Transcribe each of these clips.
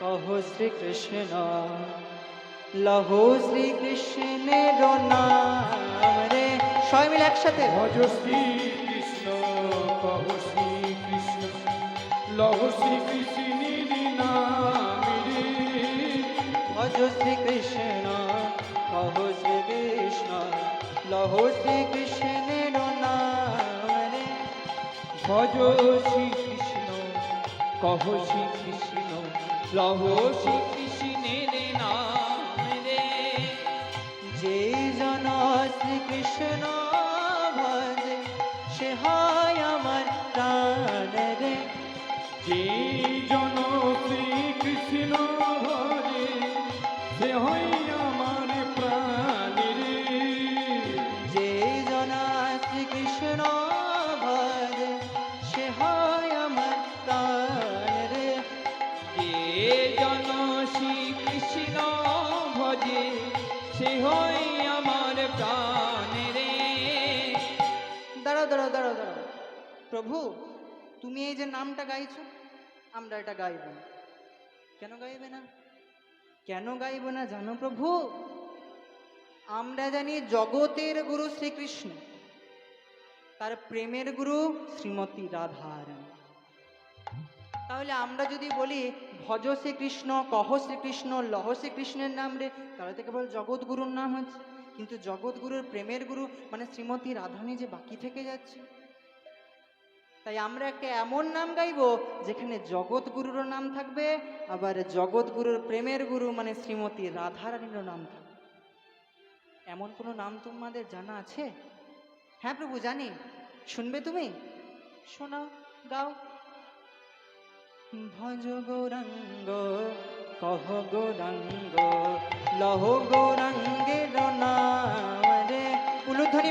কহ শ্রীকৃষ্ণ লহো শ্রীকৃষ্ণের নাম। রে সবাই মিলে একসাথে। ভজ শ্রী কৃষ্ণ কহ শ্রী কৃষ্ণ লহ শ্রী কৃষ্ণের নাম। রে ভজ শ্রীকৃষ্ণ কহ শ্রীকৃষ্ণ লহো শ্রীকৃষ্ণের নাম। রে ভজ শ্রী কৃষ্ণ কহ শ্রী কৃষ্ণ লহ শ্রী কৃষ্ণের নাম। রে যে জন শ্রীকৃষ্ণ ভজে, সে হয় আমার প্রাণ রে। যে প্রভু, তুমি এই যে নামটা গাইছো, আমরা এটা গাইব না। কেন গাইবে না? কেন গাইব না জানো প্রভু? আমরা জানি জগতের গুরু শ্রীকৃষ্ণ, তার প্রেমের গুরু শ্রীমতী রাধারানী তাহলে আমরা যদি বলি, ভজ শ্রীকৃষ্ণ, কহ শ্রীকৃষ্ণ, লহ শ্রীকৃষ্ণের নাম রে, তাহলে তো কেবল জগৎগুরুর নাম হচ্ছে কিন্তু জগৎগুরুর প্রেমের গুরু মানে শ্রীমতী রাধানী যে বাকি থেকে যাচ্ছে তাই আমরা একটা এমন নাম গাইবো যেখানে জগৎগুরুরও নাম থাকবে, আবার জগৎগুরুর প্রেমের গুরু মানে শ্রীমতী রাধারানীরও নাম থাকবে। এমন কোনো নাম তোমাদের জানা আছে? হ্যাঁ প্রভু, জানি। শুনবে তুমি? শোনাও, গাও। ভজ গৌরাঙ্গ, কহ গৌরাঙ্গ, লহ গৌরাঙ্গের নাম রে। উলুধ্বনি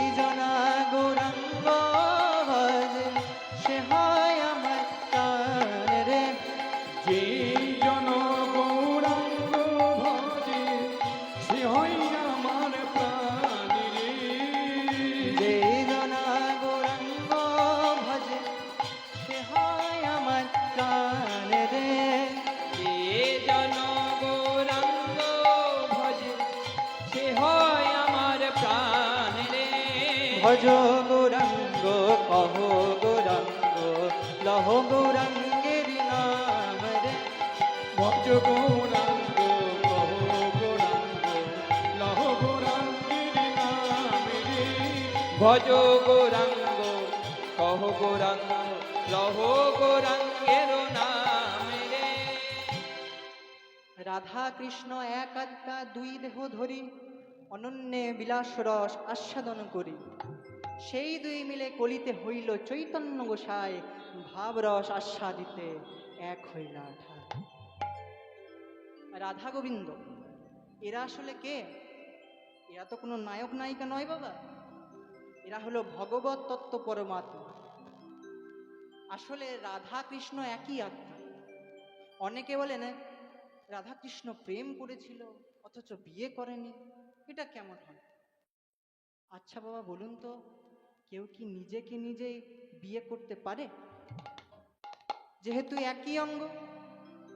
ভজ গৌরাঙ্গ কহ গৌরাঙ্গ, লহ গৌরাঙ্গের নাম রে। ভজ গৌরাঙ্গ, কহ গৌরাঙ্গ, লহ গৌরাঙ্গের নাম রে। ভজ গৌরাঙ্গ, কহ গৌরাঙ্গ, লহ গৌরাঙ্গের নাম রে। রাধা কৃষ্ণ এক আত্মা দুই দেহ ধরি। অনন্যে বিলাস রস আস্বাদন করি। সেই দুই মিলে কলিতে হইল চৈতন্য গোসাই ভাবরস আস্বাদিতে এক হইল আঠার রাধা গোবিন্দ, এরা আসলে কে? এরা তো কোনো নায়ক নায়িকা নয় বাবা। এরা হলো ভগবত তত্ত্ব পরমাত্মা। আসলে রাধা কৃষ্ণ একই আত্মা। অনেকে বলেন, রাধা কৃষ্ণ প্রেম করেছিল, অথচ বিয়ে করেনি। এটা কেমন হয় আচ্ছা বাবা, বলুন তো, কেউ কি নিজেকে নিজেই বিয়ে করতে পারে? যেহেতু একই অঙ্গ,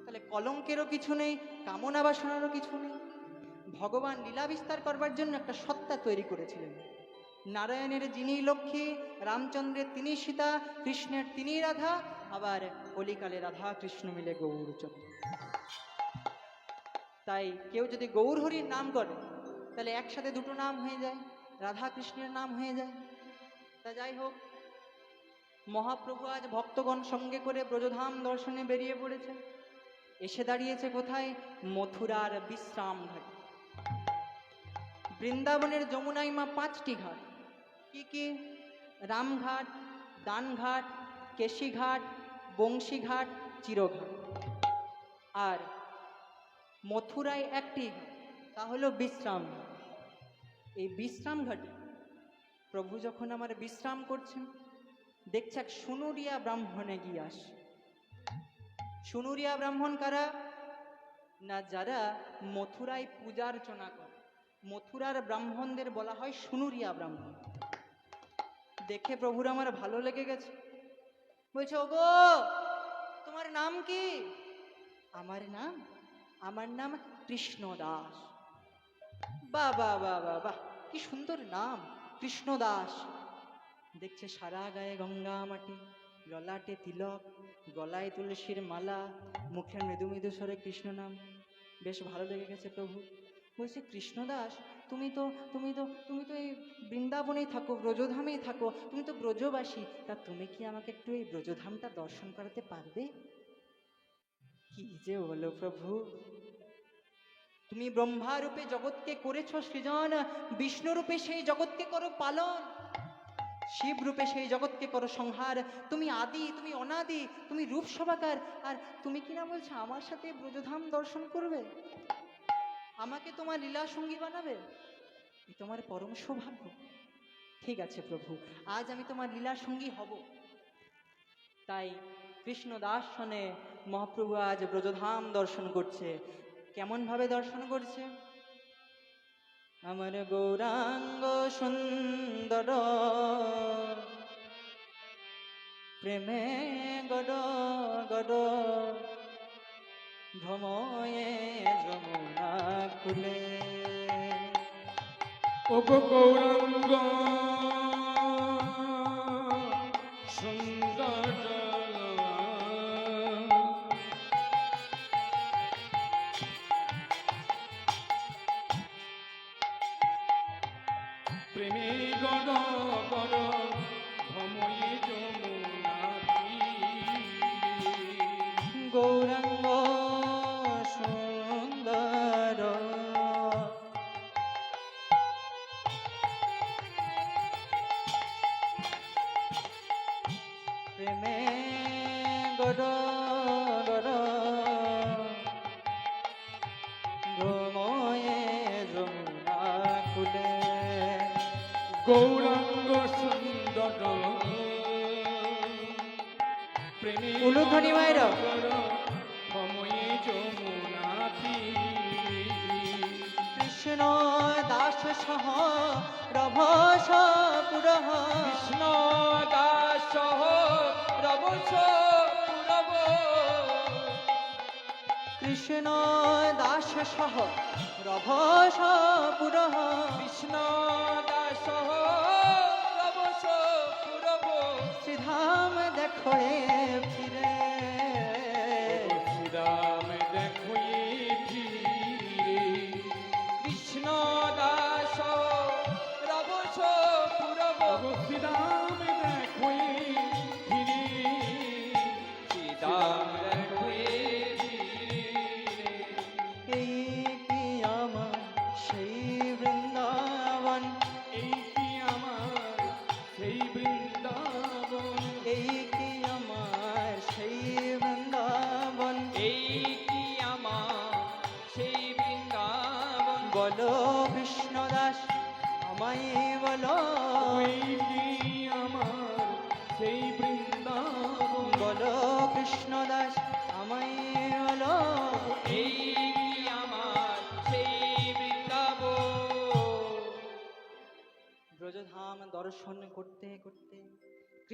তাহলে কলঙ্কেরও কিছু নেই কামনা বাসনারও কিছু নেই। ভগবান লীলা বিস্তার করবার জন্য একটা সত্তা তৈরি করেছিলেন। নারায়ণের যিনি লক্ষ্মী, রামচন্দ্রের তিনি সীতা, কৃষ্ণের তিনি রাধা, আবার কলিকালে রাধা কৃষ্ণ মিলে গৌরচন্দ্র। তাই কেউ যদি গৌর হরির নাম করে তাহলে একসাথে দুটো নাম হয়ে যায় রাধা কৃষ্ণের নাম হয়ে যায়। তা যাই হোক, মহাপ্রভু আজ ভক্তগণ সঙ্গে করে ব্রজধাম দর্শনে বেরিয়ে পড়েছে। এসে দাঁড়িয়েছে কোথায়? মথুরার বিশ্রাম ঘাট। বৃন্দাবনের যমুনাই মা পাঁচটি ঘাট। কি কি? রামঘাট, দানঘাট, কেশিঘাট, বংশীঘাট, চিরঘাট। আর মথুরায় একটি ঘাট। তা হলো বিশ্রাম। এই বিশ্রাম ঘাটে। প্রভু যখন আমার বিশ্রাম করছেন, দেখছে এক সুনুরিয়া ব্রাহ্মণে গিয়ে আসে। সুনুরিয়া ব্রাহ্মণ কারা? না, যারা মথুরায় পূজার্চনা করে। মথুরার ব্রাহ্মণদের বলা হয় সুনুরিয়া ব্রাহ্মণ। দেখে প্রভুর আমার ভালো লেগে গেছে। বলছে, ওগো, তোমার নাম কি? আমার নাম আমার নাম কৃষ্ণ দাস বাহ বা বাহ বাহ বাহ কি সুন্দর নাম, কৃষ্ণদাস। দেখছে সারা গায়ে গঙ্গা মাটি ললাটে তিলক, গলায় তুলসীর মালা, মুখে মৃদু মৃদু স্বরে কৃষ্ণ নাম। বেশ ভালো লেগে গেছে প্রভু। বলছে, কৃষ্ণদাস, তুমি তো তুমি তো তুমি তো এই বৃন্দাবনেই থাকো, ব্রজধামেই থাকো, তুমি তো ব্রজবাসী। তা তুমি কি আমাকে একটু এই ব্রজধামটা দর্শন করাতে পারবে? কি যে বলো প্রভু। তুমি ব্রহ্মারূপে জগৎকে করেছ সৃজন, বিষ্ণুরূপে সেই জগৎকে করো পালন শিব রূপে সেই জগৎকে করো সংহার। তুমি আদি, তুমি অনাদি, তুমি রূপ সবাকার আর তুমি কি না বলছো, আমার সাথে ব্রজধাম দর্শন করবে? আমাকে তোমার লীলা সঙ্গী বানাবে? এ তোমার পরম সৌভাগ্য। ঠিক আছে প্রভু, আজ আমি তোমার লীলা সঙ্গী হব। তাই কৃষ্ণ দাস শনে মহাপ্রভু আজ ব্রজধাম দর্শন করছে। কেমন ভাবে দর্শন করছে? আমার গৌরাঙ্গ সুন্দর, প্রেমে গড গড, ভ্রময়ে যমুনা কুলে ও গৌরাঙ্গ! সুন্দর প্রেমে গড গড। যমুনা কুলে গৌরাঙ্গ সুন্দর প্রেমী উলুধ্বনি সহ রভস পুরহ। কৃষ্ণ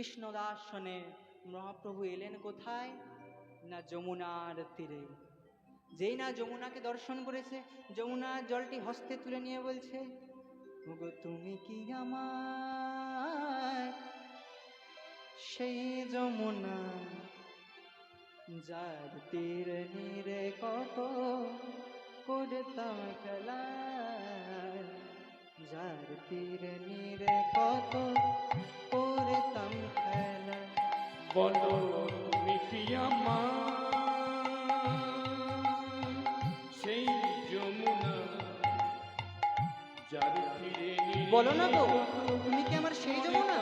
কৃষ্ণ দাস শনে মহাপ্রভু এলেন কোথায়? না যমুনার তীরে। যেই না যমুনাকে দর্শন করেছে যমুনার জলটি হস্তে তুলে নিয়ে বলছে, ওগো, তুমি কি আমার সেই যমুনা যার তীর নীরে কত করতাম খেলা যার তীর নীরে কত করতাম খেল। বলো তুমি কি সেই যমুনা যার ফিরে বলো না তো তুমি কি আমার সেই যমুনা?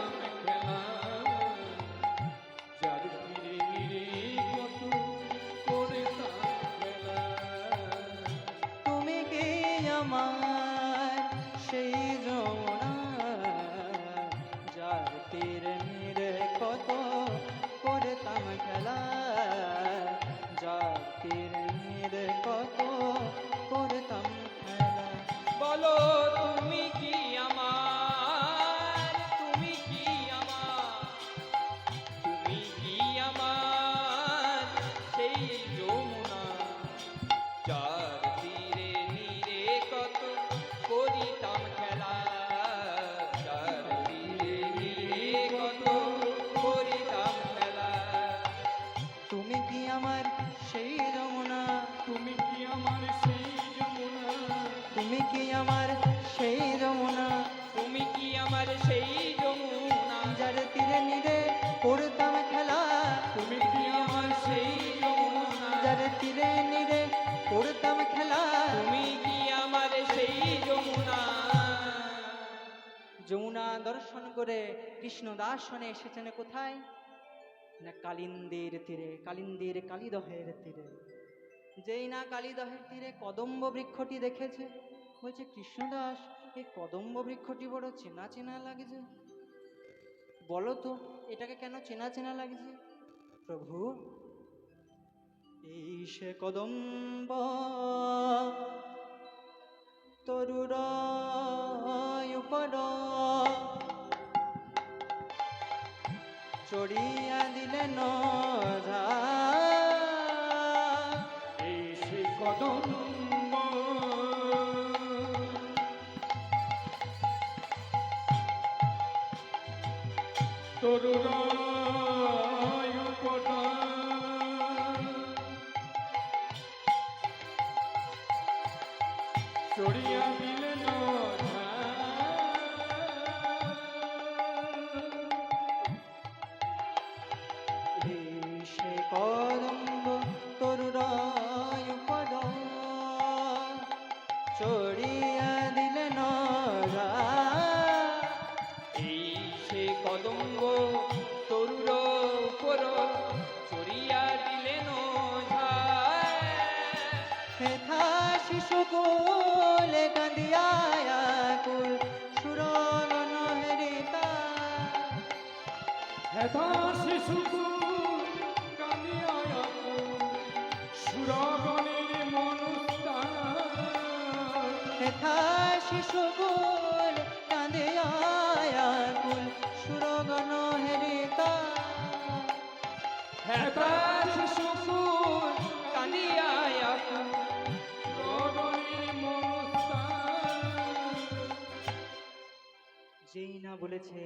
যমুনা দর্শন করে কৃষ্ণদাস শোনে এসেছেন কোথায়? না কালিন্দির তীরে, কালিন্দির কালিদহের তীরে। যেই না কালিদহের তীরে কদম্ব বৃক্ষটি দেখেছে, বলছে কৃষ্ণদাস এই কদম্ব বৃক্ষটি বড় চেনা চেনা লাগছে। বলো তো, এটাকে কেন চেনা চেনা লাগছে? প্রভু, এই সে কদম্ব চড়িয়া দিলেন ঝা এই তরুরায় উপটা চড়িয়া কদম্ব তরুর উপর চড়িয়া দিলেন হেথা শিশু কোলে কান্দিয়া কুল সুরগণ হেরিতা হেতা শিশুকু কাঁদিয়া সুরগণের মনুস্তান হেথা শিশু কোল সুরগণ সুরগণের মনুস্তান যেই না বলেছে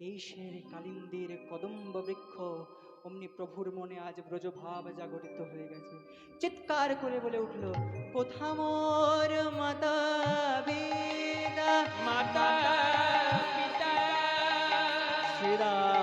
এই শের কালিন্দির কদম্ব বৃক্ষ অমনি প্রভুর মনে আজ ব্রজভাব জাগরিত হয়ে গেছে। চিৎকার করে বলে উঠল কোথামর মাতা বেদা মাতা পিতা। শ্রীরাম